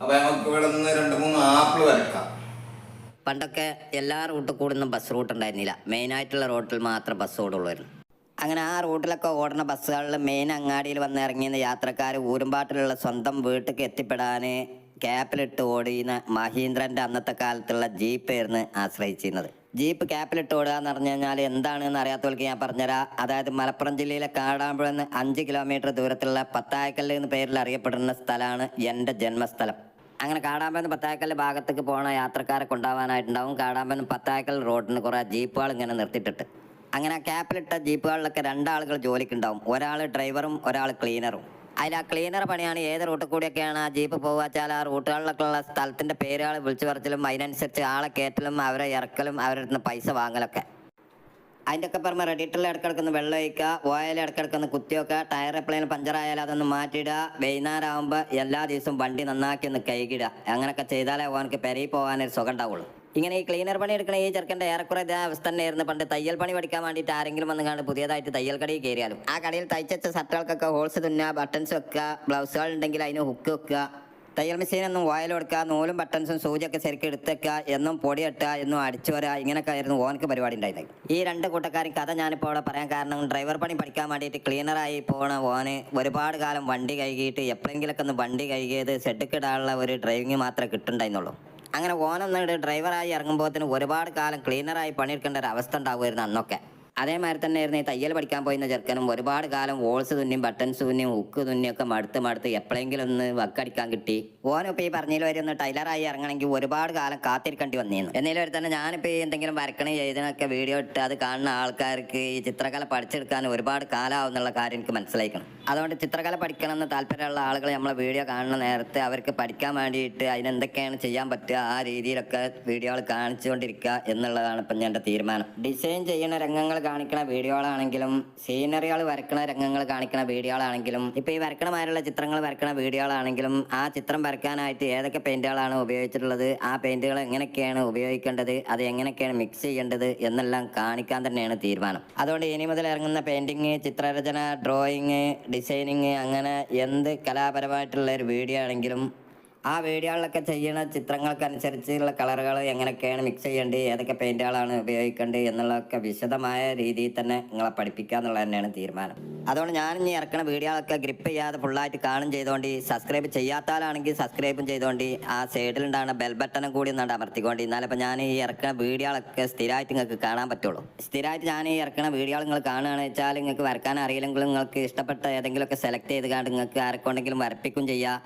അപ്പൊ നമുക്ക് ഇവിടെ നിന്ന് രണ്ട് മൂന്ന് ആപ്പിൾ വരക്കാം. പണ്ടൊക്കെ എല്ലാ റൂട്ട് കൂടുന്ന ബസ് റൂട്ട് ഉണ്ടായിരുന്നില്ല. മെയിൻ ആയിട്ടുള്ള റൂട്ടിൽ മാത്രം ബസ് ഓടുള്ളായിരുന്നു. അങ്ങനെ ആ റൂട്ടിലൊക്കെ ഓടുന്ന ബസ്സുകളിൽ മെയിൻ അങ്ങാടിയിൽ വന്ന് ഇറങ്ങിയ യാത്രക്കാർ ഊരുമ്പാട്ടിലുള്ള സ്വന്തം വീട്ടിലേക്ക് എത്തിപ്പെടാൻ ക്യാപ്പിലിട്ട് ഓടിയുന്ന മഹീന്ദ്രന്റെ അന്നത്തെ കാലത്തുള്ള ജീപ്പായിരുന്നു ആശ്രയിച്ചിരുന്നത്. ജീപ്പ് ക്യാപ്പിലിട്ട് ഓടുക എന്ന് പറഞ്ഞു കഴിഞ്ഞാൽ എന്താണെന്ന് അറിയാത്തവർക്ക് ഞാൻ പറഞ്ഞുതരാം. അതായത് മലപ്പുറം ജില്ലയിലെ കാടാമ്പുഴ നിന്ന് അഞ്ച് കിലോമീറ്റർ ദൂരത്തുള്ള പത്തായക്കല്ല് എന്ന പേരിൽ അറിയപ്പെടുന്ന സ്ഥലമാണ് എന്റെ ജന്മസ്ഥലം. അങ്ങനെ കാടാമ്പെന്ന് പത്തായക്കൽ ഭാഗത്തേക്ക് പോണ യാത്രക്കാരെ ഉണ്ടാവാനായിട്ടുണ്ടാവും. കാടാമ്പെന്ന് പത്തായക്കൽ റോഡിന് കുറേ ജീപ്പുകൾ ഇങ്ങനെ നിർത്തിയിട്ടിട്ട്. അങ്ങനെ ക്യാപ്പിലിട്ട ജീപ്പുകളിലൊക്കെ രണ്ടാളുകൾ ജോലിക്കുണ്ടാവും ഒരാൾ ഡ്രൈവറും ഒരാൾ ക്ലീനറും. അതിൽ ആ ക്ലീനർ പണിയാണ് ഏത് റൂട്ടിൽ കൂടിയൊക്കെയാണ് ആ ജീപ്പ് പോകുക വെച്ചാൽ ആ റൂട്ടുകളിലൊക്കെ ഉള്ള സ്ഥലത്തിന്റെ പേരുകൾ വിളിച്ചു പറച്ചിലും അതിനനുസരിച്ച് ആളെ കയറ്റലും അവരെ ഇറക്കലും അവരുടെ നിന്ന് പൈസ വാങ്ങലൊക്കെ. അതിന്റെ ഒക്കെ പുറമെ റെഡിറ്ററിൽ ഇടക്കിടക്കൊന്ന് വെള്ളം ഒഴിക്കുക ഓയിൽ ഇടക്കിടക്കൊന്ന് കുത്തിവെക്കുക ടയർ എപ്പോഴേലും പഞ്ചറായാലും അതൊന്ന് മാറ്റിയിടുക വൈകുന്നേരം ആകുമ്പോൾ എല്ലാ ദിവസവും വണ്ടി നന്നാക്കി ഒന്ന് കൈകിടുക അങ്ങനെയൊക്കെ ചെയ്താലേ ഓനക്ക് പെരയിൽ പോകാനൊരു സുഖം ഉണ്ടാവുള്ളൂ. ഇങ്ങനെ ഈ ക്ലീനർ പണി എടുക്കണ ഈ ചെറുക്കന്റെ ഏറെക്കുറെ ഇതേ അവസ്ഥ തന്നെയായിരുന്നു. പണ്ട് തയ്യൽ പണി പഠിക്കാൻ വേണ്ടിയിട്ട് ആരെങ്കിലും വന്ന് കണ്ട് പുതിയതായിട്ട് തയ്യൽ കടയിൽ കയറിയാലും. ആ കടയിൽ തയ്ച്ച ഷർട്ടുകൾക്കൊക്കെ ഹോൾസ് തുന്നുക ബട്ടൺസ് വെക്കുക ബ്ലൗസുകൾ ഉണ്ടെങ്കിൽ അതിന് ഹുക്ക് വെക്കുക. തയ്യൽ മെഷീനൊന്നും ഓയിൽ കൊടുക്കുക നൂലും ബട്ടൺസും സൂചിയൊക്കെ ശരിക്കും എടുത്തേക്കുക എന്നും പൊടി ഇട്ടുക എന്നും അടിച്ചു വരിക ഇങ്ങനെയൊക്കെ ആയിരുന്നു ഓനക്ക് പരിപാടി ഉണ്ടായിരുന്നത്. ഈ രണ്ട് കൂട്ടക്കാരും കഥ ഞാനിപ്പോൾ ഇവിടെ പറയാൻ കാരണം ഡ്രൈവർ പണി പഠിക്കാൻ വേണ്ടിയിട്ട് ക്ലീനറായി പോണ ഓന് ഒരുപാട് കാലം വണ്ടി കഴുകിയിട്ട് എപ്പോഴെങ്കിലൊക്കെ ഒന്ന് വണ്ടി കഴുകിയത് ഷെഡിക്കിടാനുള്ള ഒരു ഡ്രൈവിങ് മാത്രമേ കിട്ടുണ്ടായിരുന്നുള്ളൂ അങ്ങനെ ഓനൊന്നിട്ട് ഡ്രൈവറായി ഇറങ്ങുമ്പോഴത്തേന് ഒരുപാട് കാലം ക്ലീനറായി പണിയെടുക്കേണ്ട ഒരു അവസ്ഥ ഉണ്ടാകുമായിരുന്നു അന്നൊക്കെ. അതേമാതിരി തന്നെയായിരുന്നു ഈ തയ്യൽ പഠിക്കാൻ പോയിരുന്ന ചെറുക്കനും. ഒരുപാട് കാലം വോൾസ് തുന്നിയും ബട്ടൺസ് തുന്നിയും ഉക്ക് തുന്നിയും തുന്നിയൊക്കെ മടുത്ത് മടുത്ത് എപ്പോഴെങ്കിലും ഒന്ന് വക്കടിക്കാൻ കിട്ടി. ഓനിപ്പോൾ ഈ പറഞ്ഞതിൽ വരെ ഒന്ന് ടൈലറായി ഇറങ്ങണമെങ്കിൽ ഒരുപാട് കാലം കാത്തിരിക്കേണ്ടി വന്നിരുന്നു എന്നതിൽ വരെ തന്നെ ഞാനിപ്പോൾ എന്തെങ്കിലും വരക്കണ എഴുതണൊക്കെ വീഡിയോ ഇട്ട് അത് കാണുന്ന ആൾക്കാർക്ക് ഈ ചിത്രകല പഠിച്ചെടുക്കാൻ ഒരുപാട് കാലമാവും എന്നുള്ള കാര്യം എനിക്ക് മനസ്സിലാക്കണം അതുകൊണ്ട് ചിത്രകല പഠിക്കണമെന്ന് താല്പര്യമുള്ള ആളുകൾ നമ്മളെ വീഡിയോ കാണുന്ന നേരത്തെ അവർക്ക് പഠിക്കാൻ വേണ്ടിയിട്ട് അതിനെന്തൊക്കെയാണ് ചെയ്യാൻ പറ്റുക ആ രീതിയിലൊക്കെ വീഡിയോകൾ കാണിച്ചുകൊണ്ടിരിക്കുക എന്നുള്ളതാണ് ഇപ്പം എന്റെ തീരുമാനം. ഡിസൈൻ ചെയ്യുന്ന രംഗങ്ങൾ കാണിക്കുന്ന വീഡിയോകളാണെങ്കിലും സീനറികൾ വരക്കുന്ന രംഗങ്ങൾ കാണിക്കുന്ന വീഡിയോകളാണെങ്കിലും ഇപ്പൊ ഈ വരക്കണമാരുള്ള ചിത്രങ്ങൾ വരക്കുന്ന വീഡിയോകളാണെങ്കിലും ആ ചിത്രം വരക്കാനായിട്ട് ഏതൊക്കെ പെയിന്റുകളാണ് ഉപയോഗിച്ചിട്ടുള്ളത് ആ പെയിന്റുകൾ എങ്ങനെയൊക്കെയാണ് ഉപയോഗിക്കേണ്ടത് അത് എങ്ങനെയൊക്കെയാണ് മിക്സ് ചെയ്യേണ്ടത് എന്നെല്ലാം കാണിക്കാൻ തന്നെയാണ് തീരുമാനം. അതുകൊണ്ട് ഇനി മുതൽ ഇറങ്ങുന്ന പെയിന്റിങ് ചിത്രരചന ഡ്രോയിങ് ഡിസൈനിങ് അങ്ങനെ എന്ത് കലാപരമായിട്ടുള്ള ഒരു വീഡിയോ ആണെങ്കിലും ആ വീഡിയോകളിലൊക്കെ ചെയ്യുന്ന ചിത്രങ്ങൾക്കനുസരിച്ചുള്ള കളറുകൾ എങ്ങനെയൊക്കെയാണ് മിക്സ് ചെയ്യേണ്ടത് ഏതൊക്കെ പെയിന്റുകളാണ് ഉപയോഗിക്കേണ്ടത് എന്നുള്ളതൊക്കെ വിശദമായ രീതിയിൽ തന്നെ നിങ്ങളെ പഠിപ്പിക്കുക എന്നുള്ളത് തന്നെയാണ് തീരുമാനം. അതുകൊണ്ട് ഞാൻ ഇനി ഇറക്കുന്ന വീഡിയോകളൊക്കെ ഗ്രിപ്പ് ചെയ്യാതെ ഫുള്ളായിട്ട് കാണും ചെയ്തുകൊണ്ട് സബ്സ്ക്രൈബ് ചെയ്യാത്താലാണെങ്കിൽ സബ്സ്ക്രൈബും ചെയ്തുകൊണ്ട് ആ സൈഡിലുണ്ടാകുന്ന ബെൽ ബട്ടണും കൂടി ഒന്നാണ്ട് അമർത്തിക്കൊണ്ട് എന്നാലിപ്പോൾ ഞാൻ ഈ ഇറക്കുന്ന വീഡിയോകളൊക്കെ സ്ഥിരമായിട്ട് നിങ്ങൾക്ക് കാണാൻ പറ്റുള്ളൂ. സ്ഥിരമായിട്ട് ഞാൻ ഈ ഇറക്കുന്ന വീഡിയോകൾ നിങ്ങൾ കാണുകയാണെന്ന് വെച്ചാൽ നിങ്ങൾക്ക് വരക്കാൻ അറിയില്ലെങ്കിലും നിങ്ങൾക്ക് ഇഷ്ടപ്പെട്ട ഏതെങ്കിലുമൊക്കെ സെലക്ട് ചെയ്ത് കണ്ട് നിങ്ങൾക്ക് ആരെക്കൊണ്ടെങ്കിലും വരപ്പിക്കും ചെയ്യാം.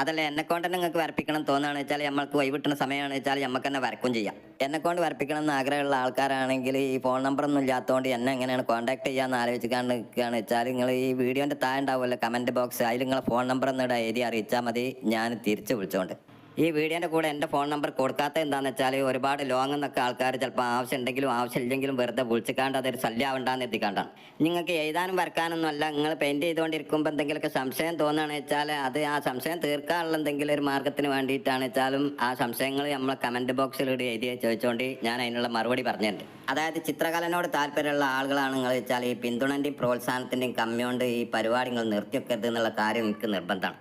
അതല്ല എന്നെ കൊണ്ട് തന്നെ നിങ്ങൾക്ക് വരപ്പിക്കണം തോന്നുകയാണ് വെച്ചാൽ നമ്മൾക്ക് വൈവിട്ടുന്ന സമയമാണ് വെച്ചാൽ നമുക്ക് തന്നെ വരക്കും ചെയ്യാം. എന്നെ കൊണ്ട് വരപ്പിക്കണം എന്ന് ആഗ്രഹമുള്ള ആൾക്കാരാണെങ്കിൽ ഈ ഫോൺ നമ്പർ ഒന്നും ഇല്ലാത്തതുകൊണ്ട് എന്നെ എങ്ങനെയാണ് കോൺടാക്ട് ചെയ്യാമെന്ന് ആലോചിക്കാണ്ട് നിൽക്കുകയാണ് വെച്ചാൽ നിങ്ങൾ ഈ വീഡിയോന്റെ താഴെ ഉണ്ടാവുമല്ലോ കമന്റ് ബോക്സ് അതിൽ നിങ്ങളെ ഫോൺ നമ്പർ എന്നിട എഴുതി അറിയിച്ചാൽ മതി. ഞാൻ തിരിച്ച് വിളിച്ചുകൊണ്ട് ഈ വീഡിയോന്റെ കൂടെ എന്റെ ഫോൺ നമ്പർ കൊടുക്കാത്ത എന്താണെന്ന് വെച്ചാൽ ഒരുപാട് ലോങ് എന്നൊക്കെ ആൾക്കാർ ചിലപ്പോൾ ആവശ്യം ഇല്ലെങ്കിലും വെറുതെ വിളിച്ചിക്കാണ്ട് അതൊരു ശല്യമാവണ്ടെന്ന് എത്തിക്കാണ്ടാണ് നിങ്ങൾക്ക് എഴുതാനും വരക്കാനൊന്നും അല്ല നിങ്ങൾ പെയിന്റ് ചെയ്തുകൊണ്ടിരിക്കുമ്പോൾ എന്തെങ്കിലുമൊക്കെ സംശയം തോന്നുകയാണെന്ന് വെച്ചാൽ അത് ആ സംശയം തീർക്കാനുള്ള എന്തെങ്കിലും ഒരു മാർഗത്തിന് വേണ്ടിയിട്ടാണ് വെച്ചാലും ആ സംശയങ്ങൾ നമ്മൾ കമന്റ് ബോക്സിൽ ഇടി എഴുതി ചോദിച്ചുകൊണ്ട് ഞാൻ അതിനുള്ള മറുപടി പറഞ്ഞിട്ടുണ്ട്. അതായത് ചിത്രകലനോട് താല്പര്യമുള്ള ആളുകളാണ് നിങ്ങൾ വെച്ചാൽ ഈ പിന്തുണന്റെയും പ്രോത്സാഹനത്തിന്റെയും കമ്മിയോണ്ട് ഈ പരിപാടികൾ നിർത്തിവെക്കരുത് എന്നുള്ള കാര്യം എനിക്ക് നിർബന്ധമാണ്.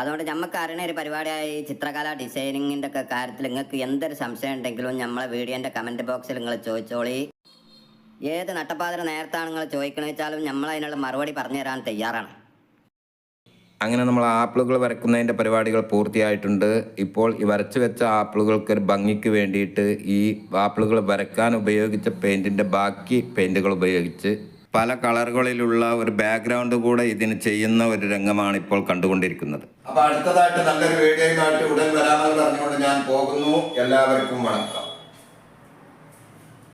അതുകൊണ്ട് നമുക്ക് അറിയണ ഒരു പരിപാടിയായി ചിത്രകല ഡിസൈനിങ്ങിന്റെ ഒക്കെ കാര്യത്തിൽ നിങ്ങൾക്ക് എന്തൊരു സംശയം ഉണ്ടെങ്കിലും നമ്മളെ വീഡിയോന്റെ കമന്റ് ബോക്സിൽ നിങ്ങൾ ചോദിച്ചോളി. ഏത് നട്ടപ്പാതിര നേരത്താണ് നിങ്ങൾ ചോദിക്കണമെന്ന് വെച്ചാലും നമ്മൾ അതിനുള്ള മറുപടി പറഞ്ഞു തരാൻ തയ്യാറാണ്. അങ്ങനെ നമ്മൾ ആപ്പിളുകൾ വരക്കുന്നതിന്റെ പരിപാടികൾ പൂർത്തിയായിട്ടുണ്ട്. ഇപ്പോൾ ഈ വരച്ചു വെച്ച ആപ്പിളുകൾക്ക് ഒരു ഭംഗിക്ക് വേണ്ടിയിട്ട് ഈ ആപ്പിളുകൾ വരക്കാൻ ഉപയോഗിച്ച പെയിന്റിന്റെ ബാക്കി പെയിന്റുകൾ ഉപയോഗിച്ച് പല കളറുകളിലുള്ള ഒരു ബാക്ക്ഗ്രൗണ്ട് കൂടെ ഇതിന് ചെയ്യുന്ന ഒരു രംഗമാണ് ഇപ്പോൾ കണ്ടുകൊണ്ടിരിക്കുന്നത്. അപ്പൊ അടുത്തതായിട്ട് നല്ലൊരു വീഡിയോയുമായിട്ട് ഉടൻ വരാമെന്ന് പറഞ്ഞുകൊണ്ട് ഞാൻ പോകുന്നു. എല്ലാവർക്കും വണക്കം.